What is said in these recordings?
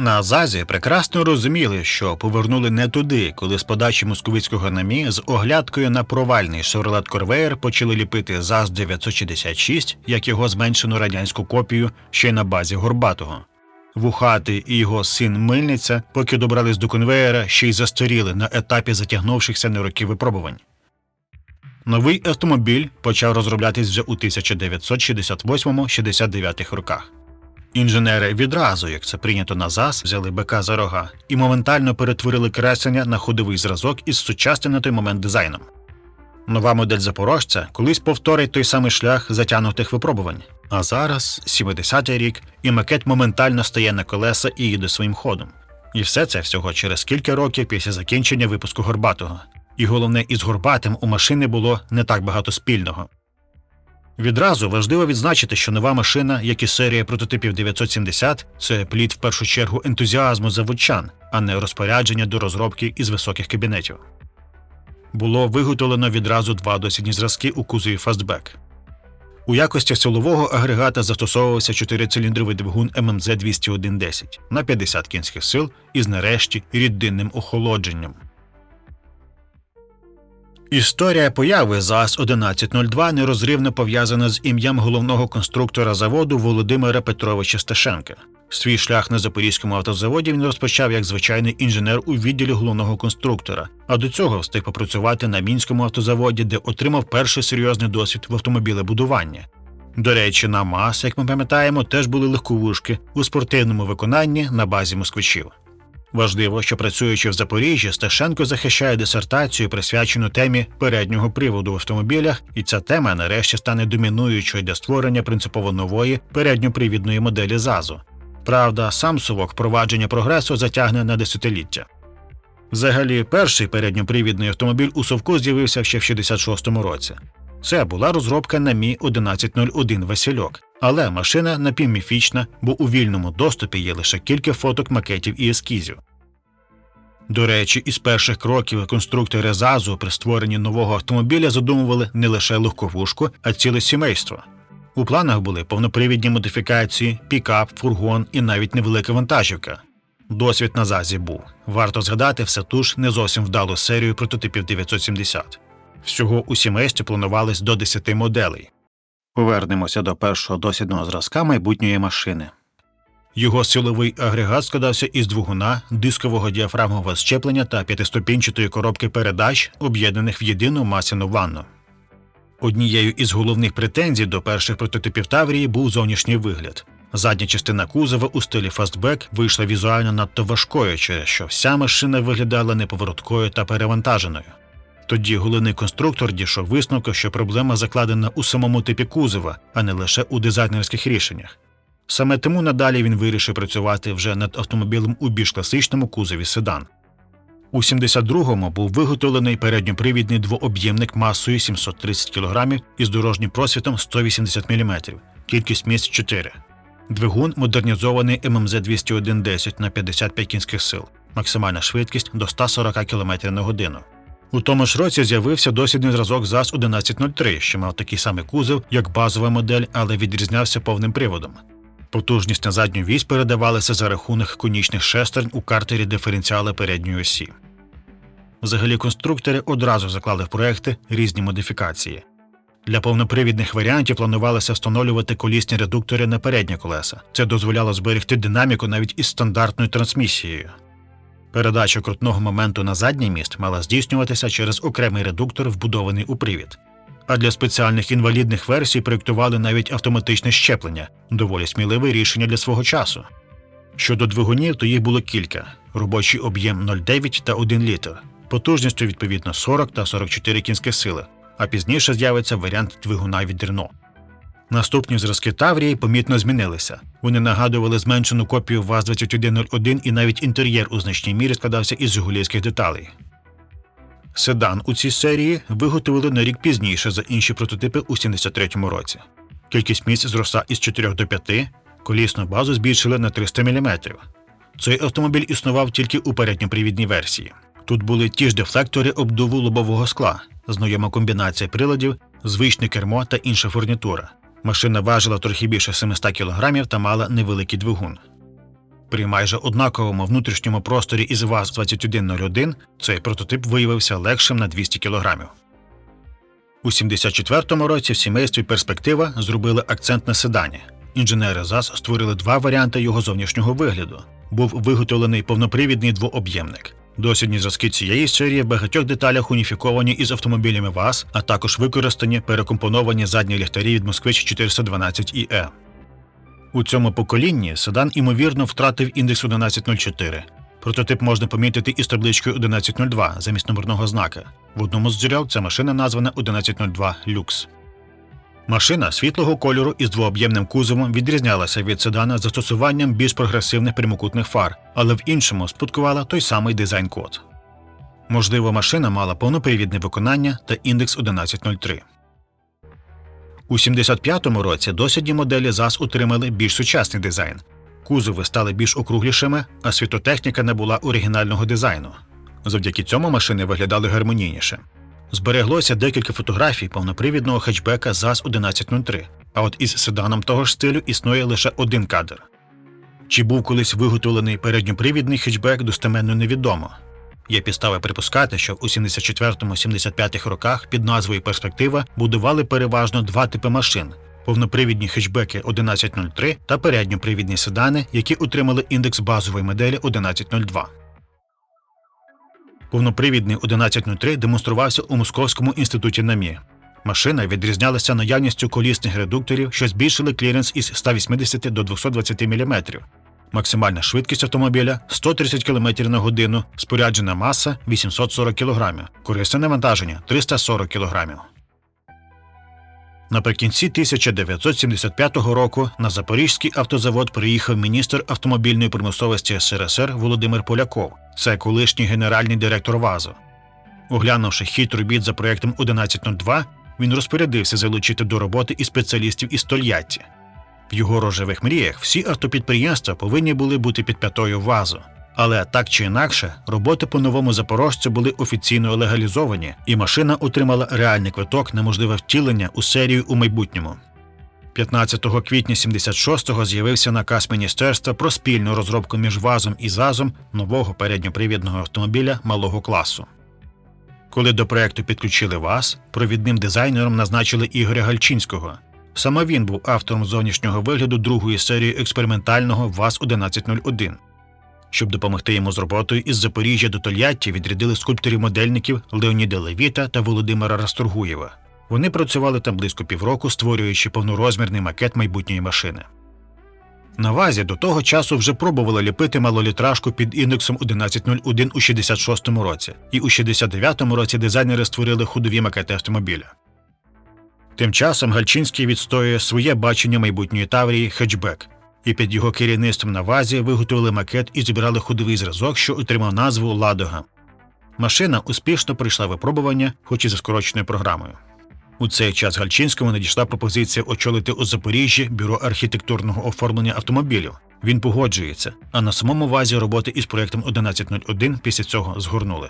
На ЗАЗі прекрасно розуміли, що повернули не туди, коли з подачі московицького намі з оглядкою на провальний Chevrolet Corvair почали ліпити ЗАЗ 966, як його зменшену радянську копію ще й на базі Горбатого. Вухати і його син Мильниця, поки добрались до конвеєра, ще й застаріли на етапі затягнувшихся на роки випробувань. Новий автомобіль почав розроблятись вже у 1968-69 роках. Інженери відразу, як це прийнято на ЗАЗ, взяли БК за рога і моментально перетворили креслення на ходовий зразок із сучасним на той момент дизайном. Нова модель запорожця колись повторить той самий шлях затягнутих випробувань. А зараз 70-й рік, і макет моментально стає на колеса і їде своїм ходом. І все це всього через кілька років після закінчення випуску Горбатого. І головне, із Горбатим у машини було не так багато спільного. Відразу важливо відзначити, що нова машина, як і серія прототипів 970, це плід в першу чергу ентузіазму заводчан, а не розпорядження до розробки із високих кабінетів. Було виготовлено відразу два дослідні зразки у кузові Fastback. У якості силового агрегата застосовувався чотирициліндровий двигун ММЗ 20110 на 50 кінських сил із нарешті рідинним охолодженням. Історія появи ЗАЗ 1102 нерозривно пов'язана з ім'ям головного конструктора заводу Володимира Петровича Сташенка. Свій шлях на Запорізькому автозаводі він розпочав як звичайний інженер у відділі головного конструктора, а до цього встиг попрацювати на мінському автозаводі, де отримав перший серйозний досвід в автомобілебудуванні. До речі, на МАЗ, як ми пам'ятаємо, теж були легковушки у спортивному виконанні на базі москвичів. Важливо, що працюючи в Запоріжжі, Сташенко захищає дисертацію, присвячену темі переднього приводу в автомобілях, і ця тема нарешті стане домінуючою для створення принципово нової передньопривідної моделі ЗАЗу. Правда, сам совок впровадження прогресу затягне на десятиліття. Взагалі, перший передньопривідний автомобіль у совку з'явився ще в 66-му році. Це була розробка на Мі 1101 Васильок, але машина напівміфічна, бо у вільному доступі є лише кілька фоток макетів і ескізів. До речі, із перших кроків конструктори ЗАЗу при створенні нового автомобіля задумували не лише легковушку, а ціле сімейство. У планах були повнопривідні модифікації, пікап, фургон і навіть невелика вантажівка. Досвід на ЗАЗі був. Варто згадати все ту ж не зовсім вдалу серію прототипів 970. Всього у сімействі планувалось до 10 моделей. Повернемося до першого дослідного зразка майбутньої машини. Його силовий агрегат складався із двигуна, дискового діафрагмового щеплення та п'ятиступінчатої коробки передач, об'єднаних в єдину масляну ванну. Однією із головних претензій до перших прототипів Таврії був зовнішній вигляд. Задня частина кузова у стилі фастбек вийшла візуально надто важкою, через що вся машина виглядала неповороткою та перевантаженою. Тоді головний конструктор дійшов висновку, що проблема закладена у самому типі кузова, а не лише у дизайнерських рішеннях. Саме тому надалі він вирішив працювати вже над автомобілем у більш класичному кузові седан. У 72-му був виготовлений передньопривідний двооб'ємник масою 730 кг із дорожнім просвітом 180 мм, кількість місць 4. Двигун модернізований ММЗ 20110 на 55 кінських сил, максимальна швидкість до 140 км на годину. У тому ж році з'явився дослідний зразок ЗАЗ 1103, що мав такий самий кузов, як базова модель, але відрізнявся повним приводом. Потужність на задню вісь передавалася за рахунок конічних шестернь у картері диференціала передньої осі. Взагалі конструктори одразу заклали в проекти різні модифікації. Для повнопривідних варіантів планувалося встановлювати колісні редуктори на передні колеса. Це дозволяло зберегти динаміку навіть із стандартною трансмісією. Передача крутного моменту на задній міст мала здійснюватися через окремий редуктор, вбудований у привід. А для спеціальних інвалідних версій проєктували навіть автоматичне щеплення доволі сміливе рішення для свого часу. Щодо двигунів, то їх було кілька: робочий об'єм 0,9 та 1 літр, потужністю відповідно 40 та 44 кінські сили, а пізніше з'явиться варіант двигуна від Рено. Наступні зразки Таврії помітно змінилися. Вони нагадували зменшену копію ВАЗ-2101 і навіть інтер'єр у значній мірі складався із жигулівських деталей. Седан у цій серії виготовили на рік пізніше за інші прототипи у 73-му році. Кількість місць зросла із 4 до 5, колісну базу збільшили на 300 мм. Цей автомобіль існував тільки у передньопривідній версії. Тут були ті ж дефлектори обдуву лобового скла, знайома комбінація приладів, звичне кермо та інша фурнітура. Машина важила трохи більше 700 кг та мала невеликий двигун. При майже однаковому внутрішньому просторі із ВАЗ-2101 цей прототип виявився легшим на 200 кг. У 74-му році в сімействі перспектива зробили акцент на седані. Інженери ЗАЗ створили два варіанти його зовнішнього вигляду. Був виготовлений повнопривідний двооб'ємник. Дослідні зразки цієї серії в багатьох деталях уніфіковані із автомобілями ВАЗ, а також використані перекомпоновані задні ліхтарі від Москвич 412 іе У цьому поколінні седан імовірно втратив індекс 1104. Прототип можна помітити із табличкою 1102 замість номерного знака. В одному з джерел ця машина названа 1102 Люкс. Машина світлого кольору із двооб'ємним кузовом відрізнялася від седана застосуванням більш прогресивних прямокутних фар, але в іншому спадкувала той самий дизайн-код. Можливо, машина мала повнопривідне виконання та індекс 1103. У 75-му році дослідні моделі ЗАЗ отримали більш сучасний дизайн. Кузови стали більш округлішими, а світотехніка не була оригінального дизайну. Завдяки цьому машини виглядали гармонійніше. Збереглося декілька фотографій повнопривідного хетчбека ЗАЗ 1103, а от із седаном того ж стилю існує лише один кадр. Чи був колись виготовлений передньопривідний хетчбек, достеменно невідомо. Є підстави припускати, що у 74-75 роках під назвою Перспектива будували переважно два типи машин: повнопривідні хетчбеки 1103 та передньопривідні седани, які отримали індекс базової моделі 1102. Повнопривідний 1103 демонструвався у Московському інституті НАМІ. Машина відрізнялася наявністю колісних редукторів, що збільшили кліренс із 180 до 220 мм. Максимальна швидкість автомобіля 130 км на годину, споряджена маса 840 кг, корисне навантаження 340 кг. Наприкінці 1975 року на Запорізький автозавод приїхав міністр автомобільної промисловості СРСР Володимир Поляков. Це колишній генеральний директор ВАЗу. Оглянувши хід робіт за проектом 1102, він розпорядився залучити до роботи і спеціалістів із Тольятті. В його рожевих мріях всі автопідприємства повинні були бути під п'ятою ВАЗу. Але так чи інакше, роботи по новому запорожцю були офіційно легалізовані, і машина отримала реальний квиток на можливе втілення у серію у майбутньому. 15 квітня 76-го з'явився наказ міністерства про спільну розробку між ВАЗом і ЗАЗом нового передньопривідного автомобіля малого класу. Коли до проекту підключили ВАЗ, провідним дизайнером назначили Ігоря Гальчинського. Саме він був автором зовнішнього вигляду другої серії експериментального ВАЗ-1101. Щоб допомогти йому з роботою із Запоріжжя до Тольятті відрядили скульпторів-модельників Леоніда Левіта та Володимира Расторгуєва. Вони працювали там близько півроку, створюючи повнорозмірний макет майбутньої машини. На вазі до того часу вже пробували ліпити малолітражку під індексом 1101 у 66-му році, і у 69-му році дизайнери створили ходові макети автомобіля. Тим часом Гальчинський відстоює своє бачення майбутньої Таврії хетчбек, і під його керівництвом на вазі виготовили макет і зібрали ходовий зразок, що отримав назву Ладога. Машина успішно пройшла випробування, хоч і за скороченою програмою. У цей час Гальчинському надійшла пропозиція очолити у Запоріжжі бюро архітектурного оформлення автомобілів. Він погоджується, а на самому вазі роботи із проєктом 1101 після цього згорнули.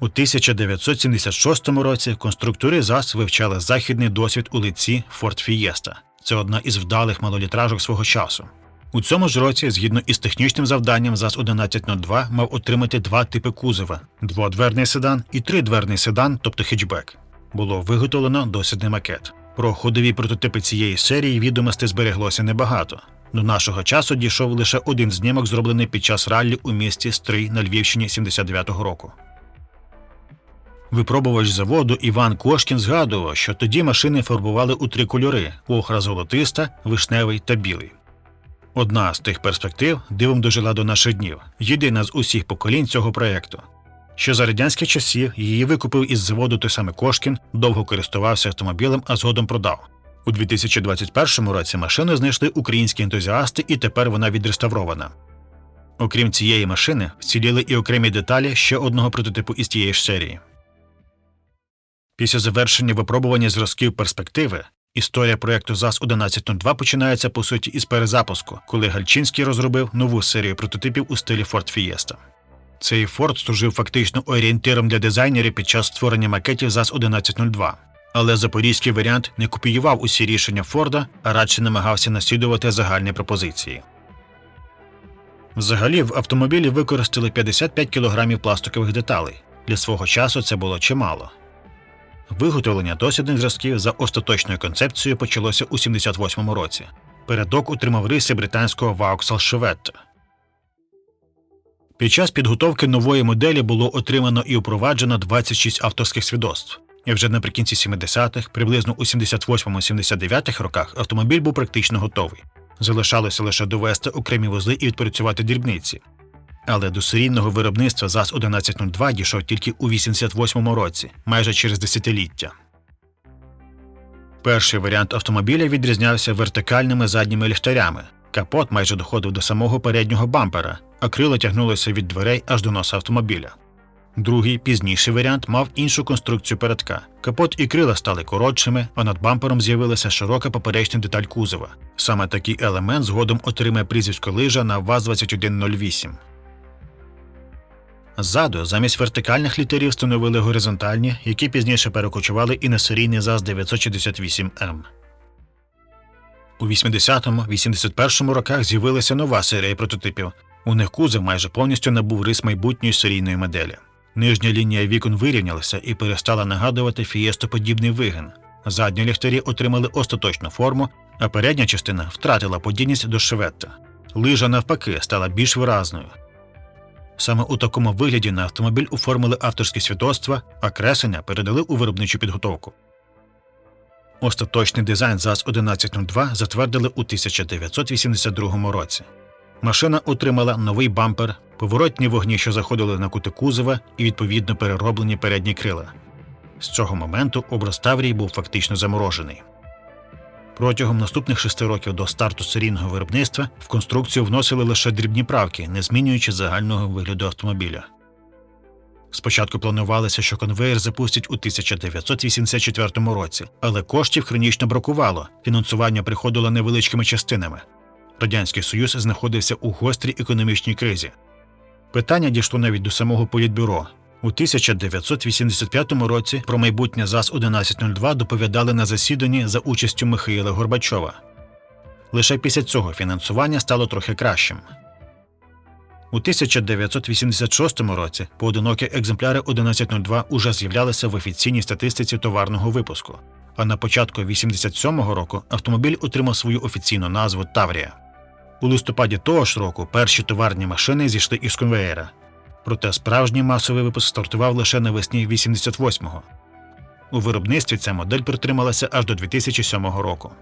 У 1976 році конструктори ЗАЗ вивчали західний досвід у лиці Ford Fiesta. Це одна із вдалих малолітражок свого часу. У цьому ж році, згідно із технічним завданням, ЗАЗ 1102 мав отримати два типи кузова: дводверний седан і тридверний седан, тобто хетчбек. Було виготовлено дослідний макет. Про ходові прототипи цієї серії відомостей збереглося небагато. До нашого часу дійшов лише один знімок, зроблений під час раллі у місті Стрий на Львівщині 79-го року. Випробувач заводу Іван Кошкін згадував, що тоді машини фарбували у три кольори: охра золотиста, вишневий та білий. Одна з тих перспектив дивом дожила до наших днів, єдина з усіх поколінь цього проєкту. Ще за радянських часів її викупив із заводу той самий Кошкін, довго користувався автомобілем, а згодом продав. У 2021 році машину знайшли українські ентузіасти, і тепер вона відреставрована. Окрім цієї машини, вціліли і окремі деталі ще одного прототипу із тієї ж серії. Після завершення випробування зразків перспективи історія проєкту ЗАЗ 1102 починається по суті із перезапуску, коли Гальчинський розробив нову серію прототипів у стилі Ford Fiesta. Цей Ford служив фактично орієнтиром для дизайнерів під час створення макетів ЗАЗ 1102. Але запорізький варіант не копіював усі рішення Форда, а радше намагався наслідувати загальні пропозиції. Взагалі в автомобілі використали 55 кг пластикових деталей. Для свого часу це було чимало. Виготовлення дослідних зразків за остаточною концепцією почалося у 78-му році. Передок утримав риси британського Vauxhall Chevette. Під час підготовки нової моделі було отримано і упроваджено 26 авторських свідоцтв. І вже наприкінці 70-х, приблизно у 78-79 роках, автомобіль був практично готовий. Залишалося лише довести окремі вузли і відпрацювати дрібниці. Але до серійного виробництва ЗАЗ-1102 дійшов тільки у 88-му році, майже через десятиліття. Перший варіант автомобіля відрізнявся вертикальними задніми ліхтарями. Капот майже доходив до самого переднього бампера, а крила тягнулися від дверей аж до носа автомобіля. Другий, пізніший варіант мав іншу конструкцію передка. Капот і крила стали коротшими, а над бампером з'явилася широка поперечна деталь кузова. Саме такий елемент згодом отримає прізвисько лижа на ВАЗ-2108. Ззаду замість вертикальних літерів встановили горизонтальні, які пізніше перекочували і на серійний ЗАЗ-968М. У 80-81 роках з'явилася нова серія прототипів. У них кузов майже повністю набув рис майбутньої серійної моделі. Нижня лінія вікон вирівнялася і перестала нагадувати фієстоподібний вигин. Задні ліхтарі отримали остаточну форму, а передня частина втратила подібність до шеветта. Лижа, навпаки, стала більш виразною. Саме у такому вигляді на автомобіль оформили авторські свідоцтва, а креслення передали у виробничу підготовку. Остаточний дизайн ЗАЗ-1102 затвердили у 1982 році. Машина отримала новий бампер, поворотні вогні, що заходили на кути кузова, і відповідно перероблені передні крила. З цього моменту образ Таврії був фактично заморожений. Протягом наступних шести років до старту серійного виробництва в конструкцію вносили лише дрібні правки, не змінюючи загального вигляду автомобіля. Спочатку планувалося, що конвеєр запустять у 1984 році, але коштів хронічно бракувало, фінансування приходило невеличкими частинами. Радянський Союз знаходився у гострій економічній кризі. Питання дійшло навіть до самого політбюро. У 1985 році про майбутнє ЗАЗ-1102 доповідали на засіданні за участю Михаїла Горбачова. Лише після цього фінансування стало трохи кращим. У 1986 році поодинокі екземпляри 1102 уже з'являлися в офіційній статистиці товарного випуску. А на початку 87-го року автомобіль отримав свою офіційну назву Таврія. У листопаді того ж року перші товарні машини зійшли із конвеєра. Проте справжній масовий випуск стартував лише навесні 88-го. У виробництві ця модель притрималася аж до 2007 року.